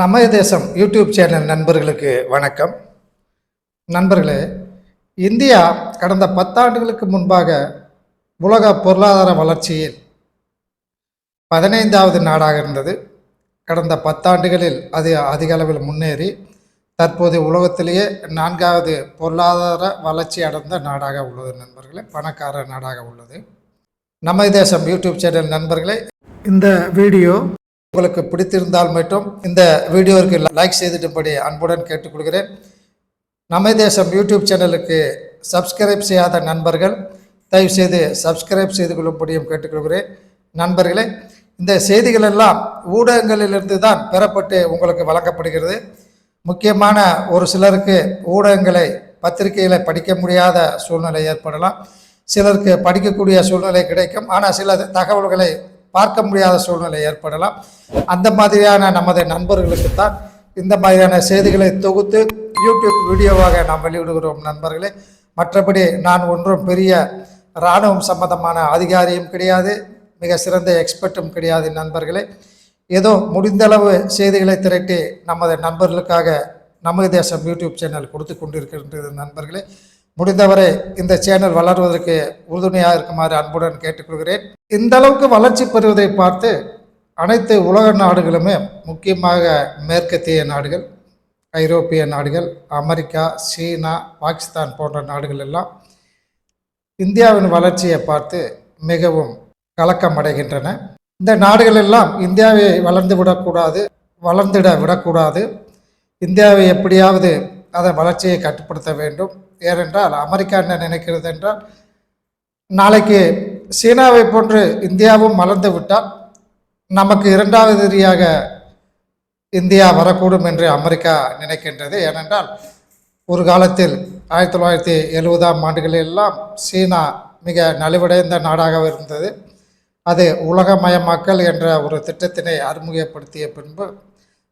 நமது தேசம் YouTube channel நண்பர்களுக்கு வணக்கம். நண்பர்களே இந்தியா கடந்த பத்தாண்டுகளுக்கு முன்பாக உலக பொருளாதார வளர்ச்சியில் பதினைந்தாவது நாடாக இருந்தது. கடந்த பத்தாண்டுகளில் அது அதிக அளவில் முன்னேறி தற்போது உலகத்திலேயே நான்காவது பொருளாதார வளர்ச்சி அடைந்த நாடாக உள்ளது நண்பர்களே பணக்கார நாடாக உள்ளது. நமது தேசம் யூடியூப் சேனல் நண்பர்களே இந்த வீடியோ உங்களுக்கு பிடித்திருந்தால் மட்டும் இந்த வீடியோவுக்கு லைக் செய்துட்டும்படி அன்புடன் கேட்டுக்கொள்கிறேன். நம்ம தேசம் யூடியூப் சேனலுக்கு சப்ஸ்கிரைப் செய்யாத நண்பர்கள் தயவு செய்து சப்ஸ்கிரைப் செய்து கொள்ளும்படியும் கேட்டுக்கொள்கிறேன். நண்பர்களே இந்த செய்திகள் எல்லாம் ஊடகங்களிலிருந்து தான் பெறப்பட்டு உங்களுக்கு வழங்கப்படுகிறது. முக்கியமான ஒரு சிலருக்கு ஊடகங்களை பத்திரிகையில் படிக்க முடியாத சூழ்நிலை ஏற்படலாம். சிலருக்கு படிக்கக்கூடிய சூழ்நிலை கிடைக்கும். ஆனால் சில தகவல்களை பார்க்க முடியாத சூழ்நிலை ஏற்படலாம். அந்த மாதிரியான நமது நண்பர்களுக்கு தான் இந்த மாதிரியான செய்திகளை தொகுத்து யூடியூப் வீடியோவாக நாம் வெளியிடுகிறோம் நண்பர்களே. மற்றபடி நான் ஒன்றும் பெரிய இராணுவம் சம்பந்தமான அதிகாரியும் கிடையாது. மிக சிறந்த எக்ஸ்பர்ட்டும் கிடையாது நண்பர்களே. ஏதோ முடிந்தளவு செய்திகளை திரட்டி நமது நண்பர்களுக்காக நமது தேசம் யூடியூப் சேனல் கொடுத்து கொண்டிருக்கின்றது நண்பர்களே. முடிந்தவரை இந்த சேனல் வளர்வதற்கு உறுதுணையாக இருக்குமாறு அன்புடன் கேட்டுக்கொள்கிறேன். இந்த அளவுக்கு வளர்ச்சி பெறுவதை பார்த்து அனைத்து உலக நாடுகளுமே முக்கியமாக மேற்கத்திய நாடுகள் ஐரோப்பிய நாடுகள் அமெரிக்கா சீனா பாகிஸ்தான் போன்ற நாடுகள் எல்லாம் இந்தியாவின் வளர்ச்சியை பார்த்து மிகவும் கலக்கம் அடைகின்றன. இந்த நாடுகள் எல்லாம் இந்தியாவை வளர்ந்து விடக்கூடாது வளர்ந்திட விடக்கூடாது. இந்தியாவை எப்படியாவது அதன் வளர்ச்சியை கட்டுப்படுத்த வேண்டும். ஏனென்றால் அமெரிக்கா என்ன நினைக்கிறது என்றால் நாளைக்கு சீனாவை போன்று இந்தியாவும் மலர்ந்து விட்டால் நமக்கு இரண்டாவது ரீதியாக இந்தியா வரக்கூடும் என்று அமெரிக்கா நினைக்கின்றது. ஏனென்றால் ஒரு காலத்தில் ஆயிரத்தி தொள்ளாயிரத்தி எழுபதாம் ஆண்டுகளிலெல்லாம் சீனா மிக நலிவடைந்த நாடாக இருந்தது. அது உலகமயமாக்கல் என்ற ஒரு திட்டத்தினை அறிமுகப்படுத்திய பின்பு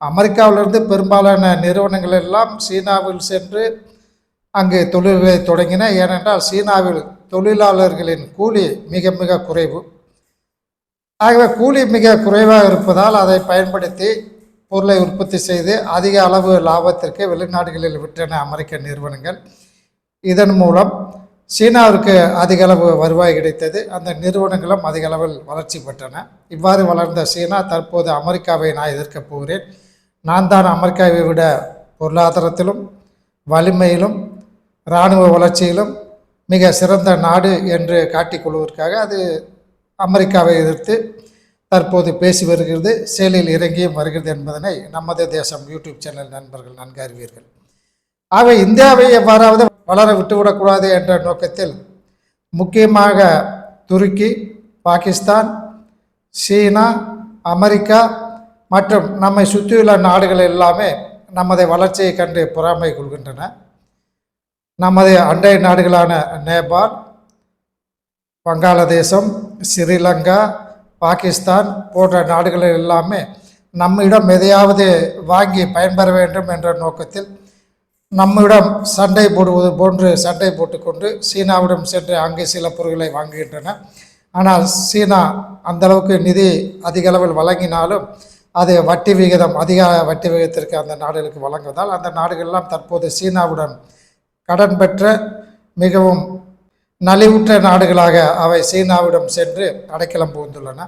அமெரிக்காவிலிருந்து பெரும்பாலான நிறுவனங்கள் எல்லாம் சீனாவில் சென்று அங்கு தொழில்களை தொடங்கின ஏனென்றால் சீனாவில் தொழிலாளர்களின் கூலி மிக மிக குறைவு. ஆகவே கூலி மிக குறைவாக இருப்பதால் அதை பயன்படுத்தி பொருளை உற்பத்தி செய்து அதிக அளவு லாபத்திற்கு வெளிநாடுகளில் விற்றன அமெரிக்க நிறுவனங்கள். இதன் மூலம் சீனாவிற்கு அதிக அளவு வருவாய் கிடைத்தது. அந்த நிறுவனங்களும் அதிக அளவில் வளர்ச்சி பெற்றன. இவ்வாறு வளர்ந்த சீனா தற்போது அமெரிக்காவை நான் எதிர்க்கப் போகிறேன். நான் தான் அமெரிக்காவை விட பொருளாதாரத்திலும் வலிமையிலும் இராணுவ வளர்ச்சியிலும் மிக சிறந்த நாடு என்று காட்டிக்கொள்வதற்காக அது அமெரிக்காவை எதிர்த்து தற்போது பேசி வருகிறது. செயலில் இறங்கியும் வருகிறது என்பதனை நமது தேசம் யூடியூப் சேனல் நண்பர்கள் நன்கு அறிவீர்கள். ஆகவே இந்தியாவை எவ்வாறாவது வளர விட்டுவிடக்கூடாது என்ற நோக்கத்தில் முக்கியமாக துருக்கி பாகிஸ்தான் சீனா அமெரிக்கா மற்றும் நம்மை சுற்றியுள்ள நாடுகள் எல்லாமே நமது வளர்ச்சியை கண்டு பொறாமை கொள்கின்றன. நமது அண்டை நாடுகளான நேபாள் வங்காளதேசம் ஸ்ரீலங்கா பாகிஸ்தான் போன்ற நாடுகள் எல்லாமே நம்மிடம் எதையாவது வாங்கி பயன்பெற வேண்டும் என்ற நோக்கத்தில் நம்மிடம் சண்டை போடுவது போன்று சண்டை போட்டுக்கொண்டு சீனாவிடம் சென்று அங்கே சில பொருட்களை வாங்குகின்றன. ஆனால் சீனா அந்தளவுக்கு நிதி அதிக அளவில் வழங்கினாலும் அது வட்டி விகிதம் அதிக வட்டி விகிதத்திற்கு அந்த நாடுகளுக்கு வழங்குவதால் அந்த நாடுகளெல்லாம் தற்போது சீனாவுடன் கடன் பெற்ற மிகவும் நலிவுற்ற நாடுகளாக அவை சீனாவிடம் சென்று அடைக்கலம் புகுந்துள்ளன.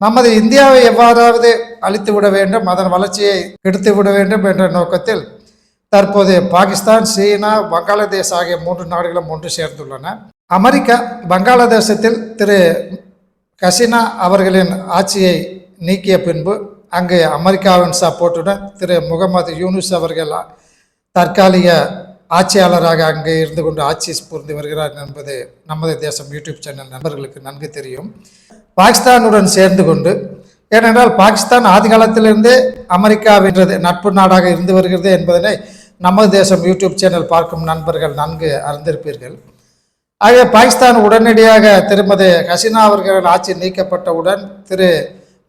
நமது இந்தியாவை எவ்வாறாவது அழித்து விட வேண்டும் அதன் வளர்ச்சியை கெடுத்து விட வேண்டும் என்ற நோக்கத்தில் தற்போது பாகிஸ்தான் சீனா வங்காளதேஷ் ஆகிய மூன்று நாடுகளும் ஒன்று சேர்ந்துள்ளன. அமெரிக்கா வங்காளதேசத்தில் திரு கசினா அவர்களின் ஆட்சியை நீக்கிய பின்பு அங்கு அமெரிக்காவின் சப்போர்ட்டுடன் திரு முகமது யூனுஸ் அவர்கள் தற்காலிக ஆட்சியாளராக அங்கே இருந்து கொண்டு ஆட்சி புரிந்து வருகிறார் என்பது நமது தேசம் யூடியூப் சேனல் நண்பர்களுக்கு நன்கு தெரியும். பாகிஸ்தானுடன் சேர்ந்து கொண்டு ஏனென்றால் பாகிஸ்தான் ஆதி காலத்திலிருந்தே அமெரிக்காவின்றது நட்பு நாடாக இருந்து வருகிறது என்பதனை நமது தேசம் யூடியூப் சேனல் பார்க்கும் நண்பர்கள் நன்கு அறிந்திருப்பீர்கள். ஆகவே பாகிஸ்தான் உடனடியாக திருமதி ஹசினா அவர்கள் ஆட்சி நீக்கப்பட்டவுடன் திரு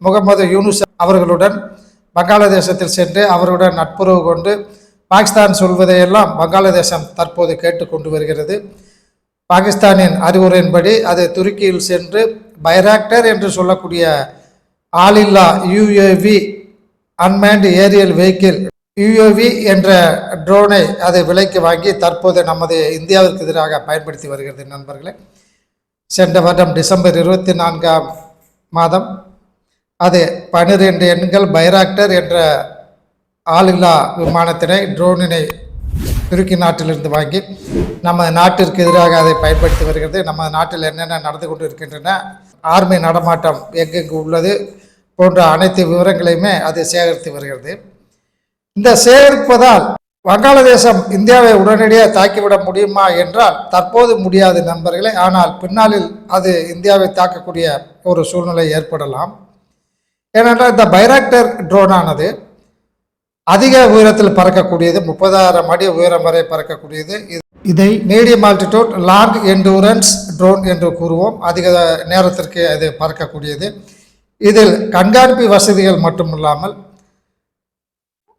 முகமது யூனுஸ் அவர்களுடன் வங்காளதேசத்தில் சென்று அவருடன் நட்புறவு கொண்டு பாகிஸ்தான் சொல்வதையெல்லாம் வங்காளதேசம் தற்போது கேட்டுக்கொண்டு வருகிறது. பாகிஸ்தானின் அறிவுரையின்படி அது துருக்கியில் சென்று பைராக்டர் என்று சொல்லக்கூடிய ஆளில்லா UAV unmanned aerial vehicle UAV என்ற ட்ரோனை அது விலைக்கு வாங்கி தற்போது நமது இந்தியாவிற்கு எதிராக பயன்படுத்தி வருகிறது நண்பர்களே. சென்ற வருடம் டிசம்பர் இருபத்தி நான்காம் மாதம் அது பன்னிரெண்டு எண்கள் பைராக்டர் என்ற ஆளில்லா விமானத்தினை ட்ரோனினை துருக்கி நாட்டிலிருந்து வாங்கி நம்ம நாட்டிற்கு எதிராக அதை பயன்படுத்தி வருகிறது. நம்ம நாட்டில் என்னென்ன நடந்து கொண்டு இருக்கின்றன ஆர்மி நடமாட்டம் எங்கெங்கு உள்ளது போன்ற அனைத்து விவரங்களையுமே அது சேகரித்து வருகிறது. இந்த சேகரிப்பதால் வங்காளதேசம் இந்தியாவை உடனடியாக தாக்கிவிட முடியுமா என்றால் தற்போது முடியாது நண்பர்களே. ஆனால் பின்னாளில் அது இந்தியாவை தாக்கக்கூடிய ஒரு சூழ்நிலை ஏற்படலாம். ஏனென்றால் இந்த பைராக்டர் ட்ரோனானது அதிக உயரத்தில் பறக்கக்கூடியது முப்பதாயிரம் அடி உயரம் வரை பறக்கக்கூடியது. இது- medium altitude long endurance drone என்று கூறுவோம். அதிக நேரத்திற்கு அது பறக்கக்கூடியது. இதில் கண்காணிப்பு வசதிகள் மட்டுமில்லாமல்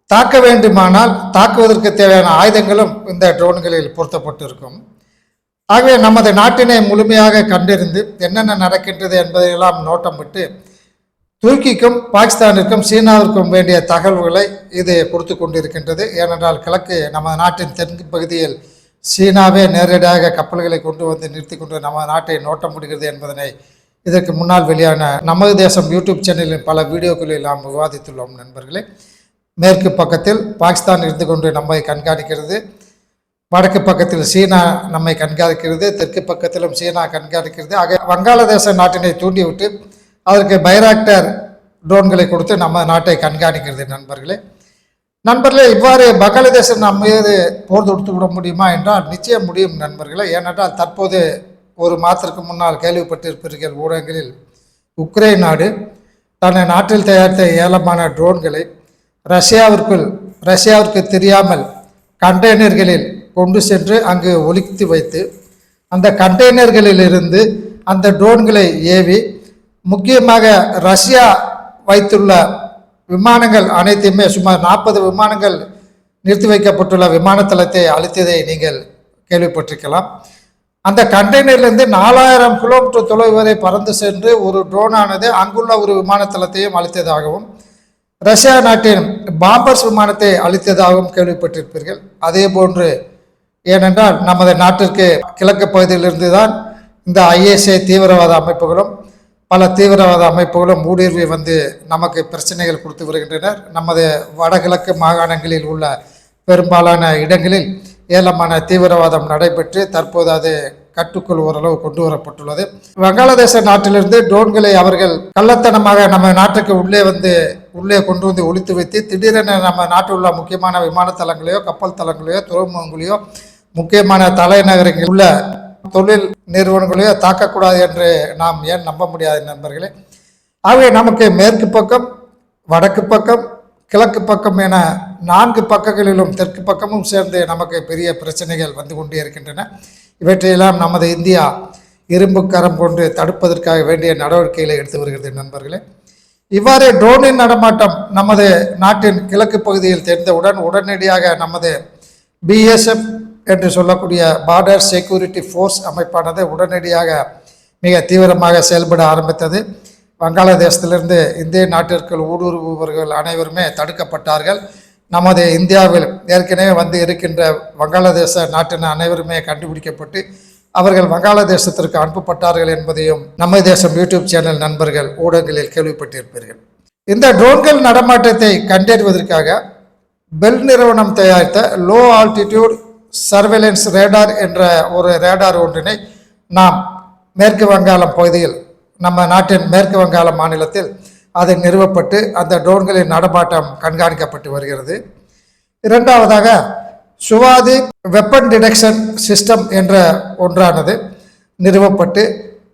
தாக்க வேண்டுமானால் தாக்குவதற்கு தேவையான ஆயுதங்களும் இந்த ட்ரோன்களில் பொருத்தப்பட்டிருக்கும். ஆகவே நமது நாட்டினை முழுமையாக கண்டறிந்து என்னென்ன நடக்கின்றது என்பதையெல்லாம் நோட்டம் விட்டு துருக்கிக்கும் பாகிஸ்தானிற்கும் சீனாவிற்கும் வேண்டிய தகவல்களை இது கொடுத்து கொண்டிருக்கின்றது. ஏனென்றால் கிழக்கு நமது நாட்டின் தெற்கு பகுதியில் சீனாவே நேரடியாக கப்பல்களை கொண்டு வந்து நிறுத்தி கொண்டு நமது நாட்டை நோட்ட முடிகிறது என்பதனை இதற்கு முன்னால் வெளியான நமது தேசம் யூடியூப் சேனலில் பல வீடியோக்களில் நாம் விவாதித்துள்ளோம் நண்பர்களே. மேற்கு பக்கத்தில் பாகிஸ்தான் இருந்து கொண்டு நம்மை கண்காணிக்கிறது. வடக்கு பக்கத்தில் சீனா நம்மை கண்காணிக்கிறது. தெற்கு பக்கத்திலும் சீனா கண்காணிக்கிறது. ஆக வங்காளதேச நாட்டினை தூண்டிவிட்டு அதற்கு பைராக்டர் ட்ரோன்களை கொடுத்து நம்ம நாட்டை கண்காணிக்கிறது நண்பர்களே. நண்பர்களே இவ்வாறு வங்காளதேசம் நம்ம மீது போர் தொடுத்து விட முடியுமா என்றால் நிச்சயம் முடியும் நண்பர்களே. ஏனென்றால் தற்போது ஒரு மாதத்திற்கு முன்னால் கேள்விப்பட்டிருப்பீர்கள் ஊடகங்களில் உக்ரைன் நாடு தன்னை நாட்டில் தயாரித்த ஏலமான ட்ரோன்களை ரஷ்யாவிற்குள் ரஷ்யாவிற்கு தெரியாமல் கண்டெய்னர்களில் கொண்டு சென்று அங்கு ஒலித்து வைத்து அந்த கண்டெய்னர்களிலிருந்து அந்த ட்ரோன்களை ஏவி முக்கியமாக ரஷ்யா வைத்துள்ள விமானங்கள் அனைத்தையுமே சுமார் நாற்பது விமானங்கள் நிறுத்தி வைக்கப்பட்டுள்ள விமான தளத்தை அழித்ததை நீங்கள் கேள்விப்பட்டிருக்கலாம். அந்த கண்டெய்னர்லேருந்து நாலாயிரம் கிலோமீட்டர் தொலைவு வரை பறந்து சென்று ஒரு ட்ரோனானது அங்குள்ள ஒரு விமானத்தளத்தையும் அழித்ததாகவும் ரஷ்யா நாட்டின் பாம்பர்ஸ் விமானத்தை அழித்ததாகவும் கேள்விப்பட்டிருப்பீர்கள். அதே போன்று ஏனென்றால் நமது நாட்டிற்கு கிழக்கு பகுதியிலிருந்து தான் இந்த ஐஎஸ்ஐ தீவிரவாத அமைப்புகளும் பல தீவிரவாத அமைப்புகளும் ஊடுருவி வந்து நமக்கு பிரச்சனைகள் கொடுத்து வருகின்றனர். நமது வடகிழக்கு மாகாணங்களில் உள்ள பெரும்பாலான இடங்களில் ஏலமான தீவிரவாதம் நடைபெற்று தற்போது அது கட்டுக்குள் ஓரளவு கொண்டு வரப்பட்டுள்ளது. வங்காளதேச நாட்டிலிருந்து ட்ரோன்களை அவர்கள் கள்ளத்தனமாக நம்ம நாட்டுக்கு உள்ளே வந்து உள்ளே கொண்டு வந்து ஒழித்து வைத்து திடீரென நம்ம நாட்டில் உள்ள முக்கியமான விமான தளங்களையோ கப்பல் தளங்களையோ துறைமுகங்களையோ முக்கியமான தலைநகரங்களில் உள்ள தொழில் நிறுவனங்களையோ தாக்கக்கூடாது என்று நாம் ஏன் நம்ப முடியாது நண்பர்களே? ஆகவே நமக்கு மேற்கு பக்கம் வடக்கு பக்கம் கிழக்கு பக்கம் என நான்கு பக்கங்களிலும் தெற்கு பக்கமும் சேர்ந்து நமக்கு பெரிய பிரச்சனைகள் வந்து கொண்டே இருக்கின்றன. இவற்றையெல்லாம் நமது இந்தியா இரும்பு கரம் கொண்டு தடுப்பதற்காக வேண்டிய நடவடிக்கைகளை எடுத்து வருகிறது நண்பர்களே. இவ்வாறு ட்ரோனின் நடமாட்டம் நமது நாட்டின் கிழக்கு பகுதியில் தெரிந்தவுடன் உடனடியாக நமது பிஎஸ்எஃப் என்று சொல்லக்கூடிய பார்டர் செக்யூரிட்டி ஃபோர்ஸ் அமைப்பானது உடனடியாக மிக தீவிரமாக செயல்பட ஆரம்பித்தது. வங்காளதேசத்திலிருந்து இந்திய நாட்டிற்குள் ஊடுருவுபவர்கள் அனைவருமே தடுக்கப்பட்டார்கள். நமது இந்தியாவில் ஏற்கனவே வந்து இருக்கின்ற வங்காளதேச நாட்டின அனைவருமே கண்டுபிடிக்கப்பட்டு அவர்கள் வங்காளதேசத்திற்கு அனுப்பப்பட்டார்கள் என்பதையும் நம்ம தேசம் யூடியூப் சேனல் நண்பர்கள் ஊடகங்களில் கேள்விப்பட்டிருப்பீர்கள். இந்த ட்ரோன்கள் நடமாட்டத்தை கண்டறிவதற்காக பெல் நிறுவனம் தயாரித்த லோ ஆல்டிடியூட் சர்வேலன்ஸ் ரேடார் என்ற ஒரு ரேடார் ஒன்றினை நாம் மேற்கு வங்காளம் பகுதியில் நம்ம நாட்டின் மேற்கு வங்காள மாநிலத்தில் அது நிறுவப்பட்டு அந்த ட்ரோன்களின் நடமாட்டம் கண்காணிக்கப்பட்டு வருகிறது. இரண்டாவதாக சுவாதி வெப்பன் டிடெக்ஷன் சிஸ்டம் என்ற ஒன்றானது நிறுவப்பட்டு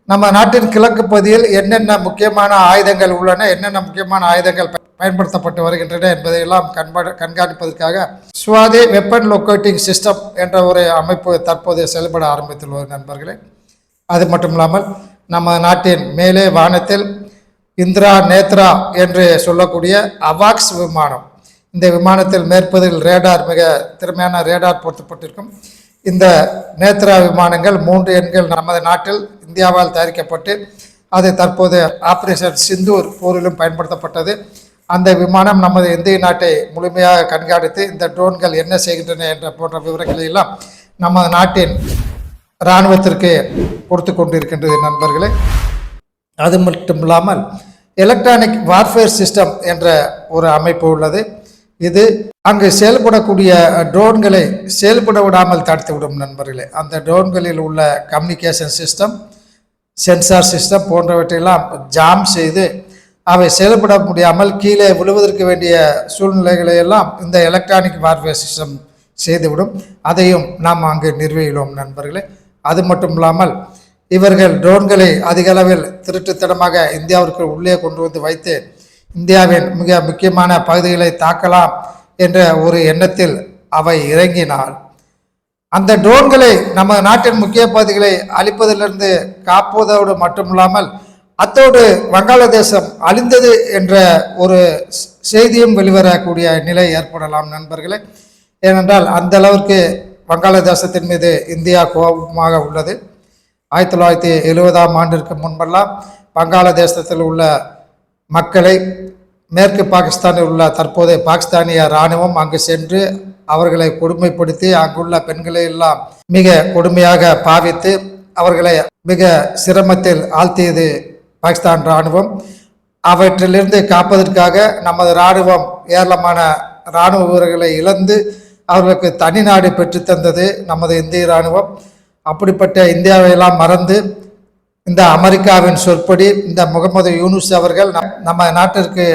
நம்ம நாட்டின் கிழக்கு பகுதியில் என்னென்ன முக்கியமான ஆயுதங்கள் உள்ளன என்னென்ன முக்கியமான ஆயுதங்கள் பயன்படுத்தப்பட்டு வருகின்றன என்பதையெல்லாம் கண்பா கண்காணிப்பதற்காக சுவாதி வெப்பன் லொக்கேட்டிங் சிஸ்டம் என்ற ஒரு அமைப்பு தற்போது செயல்பட ஆரம்பித்துள்ளது நண்பர்களே. அது மட்டும் இல்லாமல் நம்ம நாட்டின் மேலே வானத்தில் இந்திரா நேத்ரா என்று சொல்லக்கூடிய அவாக்ஸ் விமானம். இந்த விமானத்தில் மேற்பதில் ரேடார் மிக திறமையான ரேடார் பொருத்தப்பட்டிருக்கும். இந்த நேத்ரா விமானங்கள் மூன்று எண்கள் நமது நாட்டில் இந்தியாவால் தயாரிக்கப்பட்டு அது தற்போது ஆப்ரேஷன் சிந்தூர் போரிலும் பயன்படுத்தப்பட்டது. அந்த விமானம் நமது இந்திய நாட்டை முழுமையாக கண்காணித்து இந்த ட்ரோன்கள் என்ன செய்கின்றன என்ற போன்ற விவரங்களை எல்லாம் நமது நாட்டின் இராணுவத்திற்கு கொடுத்து கொண்டிருக்கின்றது நண்பர்களே. அது மட்டும் இல்லாமல் எலக்ட்ரானிக் வார்ஃபேர் சிஸ்டம் என்ற ஒரு அமைப்பு உள்ளது. இது அங்கு செயல்படக்கூடிய ட்ரோன்களை செயல்பட விடாமல் தடுத்து விடும் நண்பர்களே. அந்த ட்ரோன்களில் உள்ள கம்யூனிகேஷன் சிஸ்டம் சென்சார் சிஸ்டம் போன்றவற்றையெல்லாம் ஜாம் செய்து அவை செயல்பட முடியாமல் கீழே விழுவதற்கு வேண்டிய சூழ்நிலைகளை எல்லாம் இந்த எலக்ட்ரானிக் வார்ஃபேர் சிஸ்டம் செய்துவிடும். அதையும் நாம் அங்கு நிறுவியுள்ளோம் நண்பர்களே. அது மட்டும் இல்லாமல் இவர்கள் ட்ரோன்களை அதிக அளவில் திருட்டுத்தனமாக இந்தியாவிற்கு உள்ளே கொண்டு வந்து வைத்து இந்தியாவின் மிக முக்கியமான பகுதிகளை தாக்கலாம் என்ற ஒரு எண்ணத்தில் அவை இறங்கினால் அந்த ட்ரோன்களை நம்ம நாட்டின் முக்கிய பகுதிகளை அழிப்பதிலிருந்து காப்பதோடு மட்டுமில்லாமல் அத்தோடு வங்காளதேசம் அழிந்தது என்ற ஒரு செய்தியும் வெளிவரக்கூடிய நிலை ஏற்படலாம் நண்பர்களே. ஏனென்றால் அந்த அளவிற்கு வங்காளதேசத்தின் மீது இந்தியா கோபமாக உள்ளது. ஆயிரத்தி தொள்ளாயிரத்தி எழுபதாம் ஆண்டிற்கு முன்பெல்லாம் வங்காளதேசத்தில் உள்ள மக்களை மேற்கு பாகிஸ்தானில் உள்ள தற்போதைய பாகிஸ்தானிய இராணுவம் அங்கு சென்று அவர்களை கொடுமைப்படுத்தி அங்குள்ள பெண்களை எல்லாம் மிக கொடுமையாக பாவித்து அவர்களை மிக சிரமத்தில் ஆழ்த்தியது பாகிஸ்தான் இராணுவம். அவற்றிலிருந்து காப்பதற்காக நமது இராணுவம் ஏராளமான இராணுவ வீரர்களை இழந்து அவர்களுக்கு தனி நாடு பெற்றுத்தந்தது நமது இந்திய இராணுவம். அப்படிப்பட்ட இந்தியாவையெல்லாம் மறந்து இந்த அமெரிக்காவின் சொற்படி இந்த முகமது யூனுஸ் அவர்கள் நம் நம்ம நாட்டிற்கு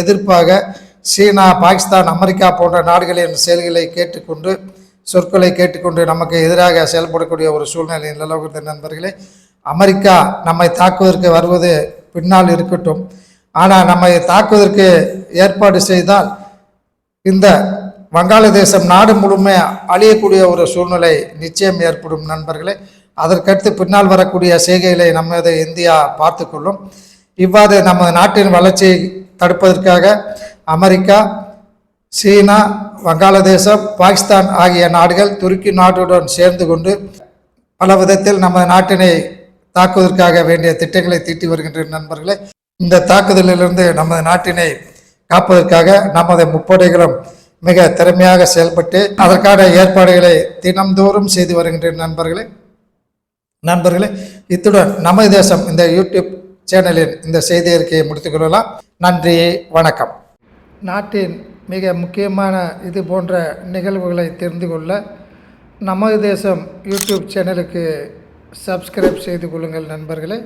எதிர்ப்பாக சீனா பாகிஸ்தான் அமெரிக்கா போன்ற நாடுகளின் செயல்களை கேட்டுக்கொண்டு சொற்களை கேட்டுக்கொண்டு நமக்கு எதிராக செயல்படக்கூடிய ஒரு சூழ்நிலை நிலவுகிறது நண்பர்களே. அமெரிக்கா நம்மை தாக்குவதற்கு வருவது பின்னால் இருக்கட்டும். ஆனால் நம்மை தாக்குவதற்கு ஏற்பாடு செய்தால் இந்த வங்காளதேசம் நாடு முழுமை அழியக்கூடிய ஒரு சூழ்நிலை நிச்சயம் ஏற்படும் நண்பர்களே. அதற்கடுத்து பின்னால் வரக்கூடிய செய்கைகளை நமது இந்தியா பார்த்துக்கொள்ளும். இவ்வாறு நமது நாட்டின் வளர்ச்சியை தடுப்பதற்காக அமெரிக்கா சீனா வங்காளதேசம் பாகிஸ்தான் ஆகிய நாடுகள் துருக்கி நாட்டுடன் சேர்ந்து கொண்டு பல விதத்தில் நமது நாட்டினை தாக்குவதற்காக வேண்டிய திட்டங்களை தீட்டி வருகின்ற நண்பர்களே இந்த தாக்குதலிலிருந்து நமது நாட்டினை காப்பதற்காக நமது முப்படைகளும் மிக திறமையாக செயல்பட்டு அதற்கான ஏற்பாடுகளை தினம்தோறும் செய்து வருகின்ற நண்பர்களே நண்பர்களே இத்துடன் நமது தேசம் இந்த யூடியூப் சேனலின் இந்த செய்தி அறிக்கையை முடித்துக்கொள்ளலாம் நன்றி வணக்கம். நாட்டின் மிக முக்கியமான இது போன்ற நிகழ்வுகளை தெரிந்து கொள்ள நமது தேசம் யூடியூப் சேனலுக்கு சப்ஸ்கிரைப் செய்து கொள்ளுங்கள் நண்பர்களே.